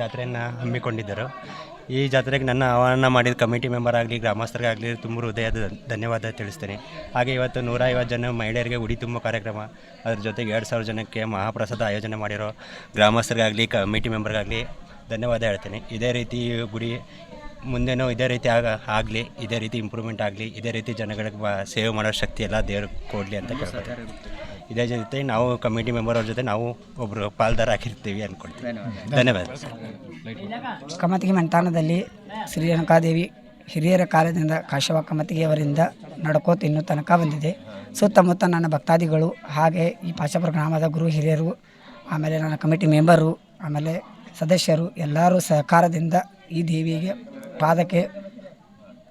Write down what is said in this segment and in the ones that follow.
ಜಾತ್ರೆಯನ್ನು ಹಮ್ಮಿಕೊಂಡಿದ್ದರು. ಈ ಜಾತ್ರೆಗೆ ನನ್ನ ಆಹ್ವಾನ ಮಾಡಿದ ಕಮಿಟಿ ಮೆಂಬರ್ ಆಗಲಿ ಗ್ರಾಮಸ್ಥರಿಗಾಗಲಿ ತುಂಬ ಹೃದಯದ ಧನ್ಯವಾದ ತಿಳಿಸ್ತೇನೆ. ಹಾಗೆ ಇವತ್ತು ನೂರ ಐವತ್ತು ಜನ ಮಹಿಳೆಯರಿಗೆ ಉಡಿ ತುಂಬ ಕಾರ್ಯಕ್ರಮ, ಅದ್ರ ಜೊತೆಗೆ ಎರಡು ಸಾವಿರ ಜನಕ್ಕೆ ಮಹಾಪ್ರಸಾದ ಆಯೋಜನೆ ಮಾಡಿರೋ ಗ್ರಾಮಸ್ಥರಿಗಾಗಲಿ ಕಮಿಟಿ ಮೆಂಬರ್ಗಾಗಲಿ ಧನ್ಯವಾದ ಹೇಳ್ತೇನೆ. ಇದೇ ರೀತಿ ಗುಡಿ ಮುಂದೆನೂ ಇದೇ ರೀತಿ ಆಗ ಆಗಲಿ, ಇದೇ ರೀತಿ ಇಂಪ್ರೂವ್ಮೆಂಟ್ ಆಗಲಿ, ಇದೇ ರೀತಿ ಜನಗಳಿಗೆ ಬ, ಸೇವೆ ಮಾಡೋ ಶಕ್ತಿ ಎಲ್ಲ ದೇವ್ರಿಗೆ ಕೊಡಲಿ ಅಂತ ಕೇಳ್ಕೊತೀನಿ ಇದೇ ಜೊತೆ ನಾವು ಕಮಿಟಿ ಮೆಂಬರ್ ಅವ್ರ ಜೊತೆ ನಾವು ಒಬ್ಬರು ಪಾಲ್ದಾರ ಆಗಿರ್ತೀವಿ ಅಂದ್ಕೊಳ್ತೀವಿ ಧನ್ಯವಾದ. ಕಮತಿಗೆ ಮಂತಾನದಲ್ಲಿ ಶ್ರೀ ರೇಣುಕಾದೇವಿ ಹಿರಿಯರ ಕಾಲದಿಂದ ಕಾಶವ ಕಮತಿಗೆಯವರಿಂದ ನಡ್ಕೋತ ಇನ್ನೂ ತನಕ ಬಂದಿದೆ. ಸುತ್ತಮುತ್ತ ನನ್ನ ಭಕ್ತಾದಿಗಳು ಹಾಗೆ ಈ ಪಾಶಾಪುರ ಗ್ರಾಮದ ಗುರು ಹಿರಿಯರು ಆಮೇಲೆ ನನ್ನ ಕಮಿಟಿ ಮೆಂಬರು ಆಮೇಲೆ ಸದಸ್ಯರು ಎಲ್ಲರೂ ಸಹಕಾರದಿಂದ ಈ ದೇವಿಗೆ ಪಾದಕ್ಕೆ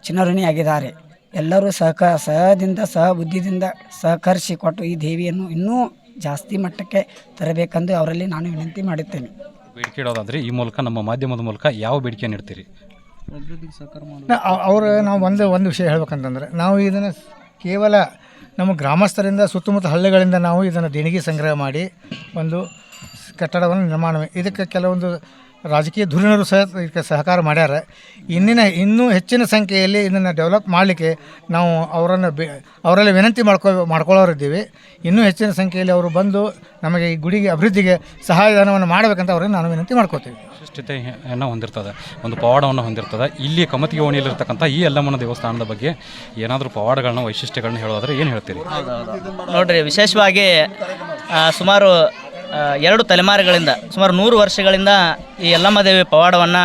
ಚಿನ್ನಋಣಿಯಾಗಿದ್ದಾರೆ ಎಲ್ಲರೂ ಸಹಕ ಸಹದಿಂದ ಸಹ ಬುದ್ಧಿದಿಂದ ಸಹಕರಿಸಿ ಕೊಟ್ಟು ಈ ದೇವಿಯನ್ನು ಇನ್ನೂ ಜಾಸ್ತಿ ಮಟ್ಟಕ್ಕೆ ತರಬೇಕೆಂದು ಅವರಲ್ಲಿ ನಾನು ವಿನಂತಿ ಮಾಡುತ್ತೇನೆ. ಬೇಡಿಕೆ ಇಡೋದಾದ್ರೆ ಈ ಮೂಲಕ ನಮ್ಮ ಮಾಧ್ಯಮದ ಮೂಲಕ ಯಾವ ಬೇಡಿಕೆ ನೀಡ್ತೀರಿ ಅವರು ನಾವು ಒಂದು ಒಂದು ವಿಷಯ ಹೇಳ್ಬೇಕಂತಂದ್ರೆ ನಾವು ಇದನ್ನು ಕೇವಲ ನಮ್ಮ ಗ್ರಾಮಸ್ಥರಿಂದ ಸುತ್ತಮುತ್ತ ಹಳ್ಳಿಗಳಿಂದ ನಾವು ಇದನ್ನು ದೇಣಿಗೆ ಸಂಗ್ರಹ ಮಾಡಿ ಒಂದು ಕಟ್ಟಡವನ್ನು ನಿರ್ಮಾಣ ಇದಕ್ಕೆ ಕೆಲವೊಂದು ರಾಜಕೀಯ ಧುರೀಣರು ಸಹ ಇದಕ್ಕೆ ಸಹಕಾರ ಮಾಡ್ಯಾರ. ಇನ್ನಿನ ಇನ್ನೂ ಹೆಚ್ಚಿನ ಸಂಖ್ಯೆಯಲ್ಲಿ ಇದನ್ನು ಡೆವಲಪ್ ಮಾಡಲಿಕ್ಕೆ ನಾವು ಅವರನ್ನು ಬಿ ಅವರಲ್ಲಿ ವಿನಂತಿ ಮಾಡ್ಕೊ ಮಾಡ್ಕೊಳ್ಳೋರಿದ್ದೀವಿ. ಇನ್ನೂ ಹೆಚ್ಚಿನ ಸಂಖ್ಯೆಯಲ್ಲಿ ಅವರು ಬಂದು ನಮಗೆ ಈ ಗುಡಿಗೆ ಅಭಿವೃದ್ಧಿಗೆ ಸಹಾಯಧನವನ್ನು ಮಾಡಬೇಕಂತ ಅವರನ್ನು ನಾನು ವಿನಂತಿ ಮಾಡ್ಕೋತೀವಿ. ವಿಶಿಷ್ಟತೆಯನ್ನು ಹೊಂದಿರ್ತದೆ. ಒಂದು ಪವಾಡವನ್ನು ಹೊಂದಿರ್ತದೆ. ಇಲ್ಲಿ ಕಮತಿಗೆ ಓಣಿಯಲ್ಲಿರ್ತಕ್ಕಂಥ ಈ ಎಲ್ಲಮ್ಮನ ದೇವಸ್ಥಾನದ ಬಗ್ಗೆ ಏನಾದರೂ ಪವಾಡಗಳನ್ನ ವೈಶಿಷ್ಟ್ಯಗಳನ್ನ ಹೇಳೋದಾದ್ರೆ ಏನು ಹೇಳ್ತೀರಿ? ನೋಡ್ರಿ ವಿಶೇಷವಾಗಿ ಸುಮಾರು ಎರಡು ತಲೆಮಾರುಗಳಿಂದ, ಸುಮಾರು ನೂರು ವರ್ಷಗಳಿಂದ ಈ ಯಲ್ಲಮ್ಮ ದೇವಿ ಪವಾಡವನ್ನು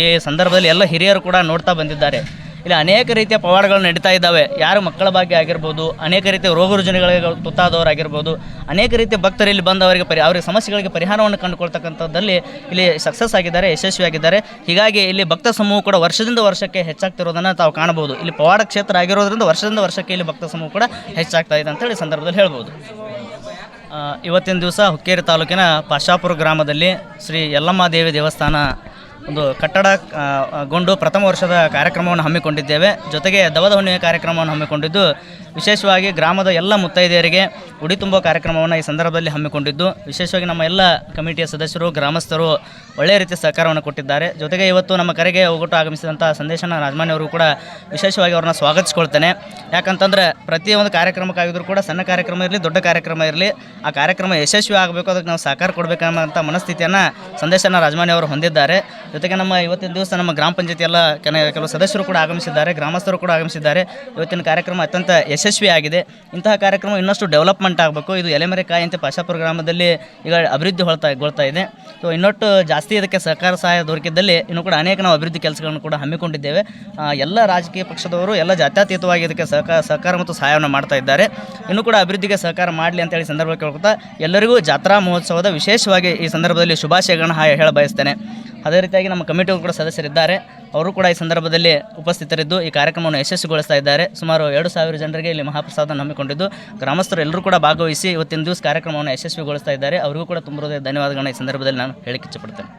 ಈ ಸಂದರ್ಭದಲ್ಲಿ ಎಲ್ಲ ಹಿರಿಯರು ಕೂಡ ನೋಡ್ತಾ ಬಂದಿದ್ದಾರೆ. ಇಲ್ಲಿ ಅನೇಕ ರೀತಿಯ ಪವಾಡಗಳು ನಡೀತಾ ಇದ್ದಾವೆ. ಯಾರು ಮಕ್ಕಳ ಭಾಗ್ಯ ಆಗಿರ್ಬೋದು, ಅನೇಕ ರೀತಿಯ ರೋಗ ರುಜಿನಗಳಿಗೆ ತುತ್ತಾದವರಾಗಿರ್ಬೋದು, ಅನೇಕ ರೀತಿಯ ಭಕ್ತರು ಇಲ್ಲಿ ಬಂದವರಿಗೆ ಪರಿ, ಅವರಿಗೆ ಸಮಸ್ಯೆಗಳಿಗೆ ಪರಿಹಾರವನ್ನು ಕಂಡುಕೊಳ್ತಕ್ಕಂಥದ್ದಲ್ಲಿ ಇಲ್ಲಿ ಸಕ್ಸಸ್ ಆಗಿದ್ದಾರೆ ಯಶಸ್ವಿಯಾಗಿದ್ದಾರೆ ಹೀಗಾಗಿ ಇಲ್ಲಿ ಭಕ್ತ ಸಮೂಹ ಕೂಡ ವರ್ಷದಿಂದ ವರ್ಷಕ್ಕೆ ಹೆಚ್ಚಾಗ್ತಿರೋದನ್ನು ತಾವು ಕಾಣಬಹುದು. ಇಲ್ಲಿ ಪವಾಡ ಕ್ಷೇತ್ರ ಆಗಿರೋದ್ರಿಂದ ವರ್ಷದಿಂದ ವರ್ಷಕ್ಕೆ ಇಲ್ಲಿ ಭಕ್ತ ಸಮೂಹ ಕೂಡ ಹೆಚ್ಚಾಗ್ತಾ ಇದೆ ಅಂತೇಳಿ ಸಂದರ್ಭದಲ್ಲಿ ಹೇಳ್ಬೋದು. ಇವತ್ತಿನ ದಿವಸ ಹುಕ್ಕೇರಿ ತಾಲೂಕಿನ ಪಾಶಾಪುರ ಗ್ರಾಮದಲ್ಲಿ ಶ್ರೀ ಯಲ್ಲಮ್ಮ ದೇವಿ ದೇವಸ್ಥಾನ ಒಂದು ಕಟ್ಟಡ ಗೊಂಡು ಪ್ರಥಮ ವರ್ಷದ ಕಾರ್ಯಕ್ರಮವನ್ನು ಹಮ್ಮಿಕೊಂಡಿದ್ದೇವೆ. ಜೊತೆಗೆ ದವದ ಹುಣ್ಣಿಮೆ ಕಾರ್ಯಕ್ರಮವನ್ನು ಹಮ್ಮಿಕೊಂಡಿದ್ದು ವಿಶೇಷವಾಗಿ ಗ್ರಾಮದ ಎಲ್ಲ ಮುತ್ತೈದೆಯರಿಗೆ ಉಡಿ ತುಂಬೋ ಕಾರ್ಯಕ್ರಮವನ್ನು ಈ ಸಂದರ್ಭದಲ್ಲಿ ಹಮ್ಮಿಕೊಂಡಿದ್ದು, ವಿಶೇಷವಾಗಿ ನಮ್ಮ ಎಲ್ಲ ಕಮಿಟಿಯ ಸದಸ್ಯರು, ಗ್ರಾಮಸ್ಥರು ಒಳ್ಳೆಯ ರೀತಿಯ ಸಹಕಾರವನ್ನು ಕೊಟ್ಟಿದ್ದಾರೆ. ಜೊತೆಗೆ ಇವತ್ತು ನಮ್ಮ ಕರೆಗೆ ಹೋಗೊಟ್ಟು ಆಗಮಿಸಿದಂಥ ಸಂದೇಶನ ರಾಜಮಾನ್ಯವರು ಕೂಡ ವಿಶೇಷವಾಗಿ ಅವ್ರನ್ನ ಸ್ವಾಗತಿಸ್ಕೊಳ್ತೇನೆ. ಯಾಕಂತಂದ್ರೆ ಪ್ರತಿಯೊಂದು ಕಾರ್ಯಕ್ರಮಕ್ಕಾಗಿದ್ರು ಕೂಡ ಸಣ್ಣ ಕಾರ್ಯಕ್ರಮ ಇರಲಿ, ದೊಡ್ಡ ಕಾರ್ಯಕ್ರಮ ಇರಲಿ, ಆ ಕಾರ್ಯಕ್ರಮ ಯಶಸ್ವಿ ಆಗಬೇಕು, ಅದಕ್ಕೆ ನಾವು ಸಹಕಾರ ಕೊಡಬೇಕನ್ನೋಂಥ ಮನಸ್ಥಿತಿಯನ್ನು ಸಂದೇಶನ ರಾಜಮಾನ್ಯವರು ಹೊಂದಿದ್ದಾರೆ. ಜೊತೆಗೆ ನಮ್ಮ ಇವತ್ತಿನ ದಿವಸ ನಮ್ಮ ಗ್ರಾಮ ಪಂಚಾಯತಿ ಎಲ್ಲ ಕೆಲ ಕೆಲವು ಸದಸ್ಯರು ಕೂಡ ಆಗಮಿಸಿದ್ದಾರೆ, ಗ್ರಾಮಸ್ಥರು ಕೂಡ ಆಗಮಿಸಿದ್ದಾರೆ. ಇವತ್ತಿನ ಕಾರ್ಯಕ್ರಮ ಅತ್ಯಂತ ಯಶಸ್ವಿಯಾಗಿದೆ. ಇಂತಹ ಕಾರ್ಯಕ್ರಮ ಇನ್ನಷ್ಟು ಡೆವಲಪ್ಮೆಂಟ್ ಆಗಬೇಕು. ಇದು ಎಲೆಮರೆಕಾಯಿ ಅಂತ ಪಾಶಾಪುರ ಗ್ರಾಮದಲ್ಲಿ ಈಗ ಅಭಿವೃದ್ಧಿ ಹೊಳ್ತಾ, ಗೊಳ್ತಾ ಇದೆ. ಸೊ ಇನ್ನೊಟ್ಟು ಜಾಸ್ತಿ ಇದಕ್ಕೆ ಸಹಕಾರ ಸಹಾಯ ದೊರಕಿದ್ದಲ್ಲಿ ಇನ್ನೂ ಕೂಡ ಅನೇಕ ನಾವು ಅಭಿವೃದ್ಧಿ ಕೆಲಸಗಳನ್ನು ಕೂಡ ಹಮ್ಮಿಕೊಂಡಿದ್ದೇವೆ. ಎಲ್ಲ ರಾಜಕೀಯ ಪಕ್ಷದವರು, ಎಲ್ಲ ಜಾತ್ಯತೀತವಾಗಿ ಇದಕ್ಕೆ ಸಹಕಾರ ಸಹಕಾರ ಮತ್ತು ಸಹಾಯವನ್ನು ಮಾಡ್ತಾ ಇದ್ದಾರೆ. ಇನ್ನೂ ಕೂಡ ಅಭಿವೃದ್ಧಿಗೆ ಸಹಕಾರ ಮಾಡಲಿ ಅಂತೇಳಿ ಸಂದರ್ಭ ಕೇಳ್ಕೊತಾ ಎಲ್ಲರಿಗೂ ಜಾತ್ರಾ ಮಹೋತ್ಸವದ ವಿಶೇಷವಾಗಿ ಈ ಸಂದರ್ಭದಲ್ಲಿ ಶುಭಾಶಯಗಳನ್ನು ಹೇಳ ಬಯಸ್ತೇನೆ. ಅದೇ ರೀತಿಯಾಗಿ ನಮ್ಮ ಕಮಿಟಿಯವರು ಕೂಡ ಸದಸ್ಯರಿದ್ದಾರೆ. ಅವರು ಕೂಡ ಈ ಸಂದರ್ಭದಲ್ಲಿ ಉಪಸ್ಥಿತರಿದ್ದು ಈ ಕಾರ್ಯಕ್ರಮವನ್ನು ಯಶಸ್ವಿಗೊಳಿಸ್ತಾ ಇದ್ದಾರೆ. ಸುಮಾರು ಎರಡು ಸಾವಿರ ಜನರಿಗೆ ಇಲ್ಲಿ ಮಹಾಪ್ರಸಾದ ಹಮ್ಮಿಕೊಂಡಿದ್ದು, ಗ್ರಾಮಸ್ಥರು ಎಲ್ಲರೂ ಕೂಡ ಭಾಗವಹಿಸಿ ಇವತ್ತಿನ ದಿವಸ ಕಾರ್ಯಕ್ರಮವನ್ನು ಯಶಸ್ವಿಗೊಳಿಸ್ತಾ ಇದ್ದಾರೆ. ಅವರಿಗೂ ಕೂಡ ತುಂಬ ಧನ್ಯವಾದಗಳನ್ನ ಈ ಸಂದರ್ಭದಲ್ಲಿ ನಾನು ಹೇಳಿಕ್ಕೆ ಇಚ್ಛಪಡ್ತೇನೆ.